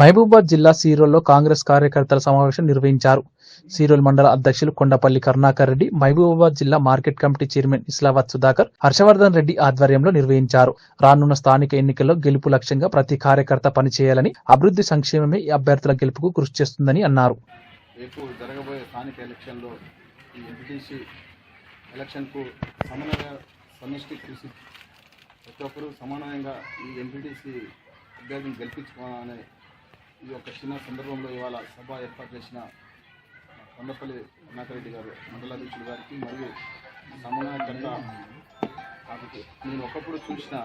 మహబూబాబాద్ జిల్లా సీరోల్లో కాంగ్రెస్ కార్యకర్తల సమావేశం నిర్వహించారు. సీరోల్ మండల అధ్యక్షులు కొండపల్లి కరుణాకర్ రెడ్డి మహబూబాబాద్ జిల్లా market committee chairman Islavath Sudhakar Harshavardhan Reddy ఆధ్వర్యంలో నిర్వహించారు. రానున్న స్థానిక ఎన్నికల్లో గెలుపు లక్ష్యంగా ప్రతి కార్యకర్త పనిచేయాలని అభివృద్ధి సంక్షేమమే ఈ అభ్యర్థుల గెలుపుకు కృషి చేస్తుందని అన్నారు. రేపు జరగబోయే స్థానిక ఎలక్షన్లో ఈ ఎంపీటీసీ ఎలక్షన్కు సమన్వయ సమిష్టి కృషి ప్రతి ఒక్కరూ సమానంగా ఈ ఎంపీటీసీ అభ్యర్థిని గెలిపించుకోవాలనే ఈ యొక్క చిన్న సందర్భంలో ఇవాళ సభ ఏర్పాటు చేసిన కొండపల్లి కరుణాకరెడ్డి గారు మండలాధ్యక్షుడు గారికి మరియు సమన్వయకర్త కాబట్టి నేను ఒకప్పుడు చూసిన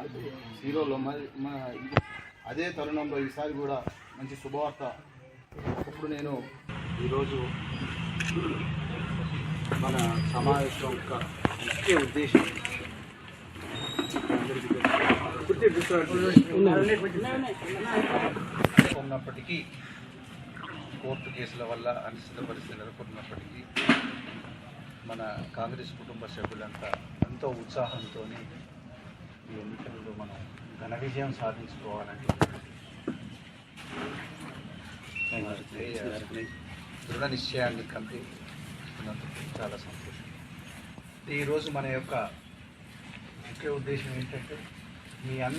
హీరోలో మరి మా అదే తరుణంలో ఈసారి కూడా మంచి శుభవార్త ఒకప్పుడు నేను ఈరోజు మన సమావేశం యొక్క ముఖ్య ఉద్దేశం ఉన్నప్పటికీ కోర్టు కేసుల వల్ల అనిశ్చిత పరిస్థితి నెలకొన్నప్పటికీ మన కాంగ్రెస్ కుటుంబ సభ్యులంతా ఎంతో ఉత్సాహంతో ఈ ఎన్నికల్లో మనం ఘన విజయం సాధించుకోవాలని దృఢ నిశ్చయాన్ని కంపి చాలా సంతోషం. ఈరోజు మన యొక్క ముఖ్య ఉద్దేశం ఏంటంటే మీ అందరూ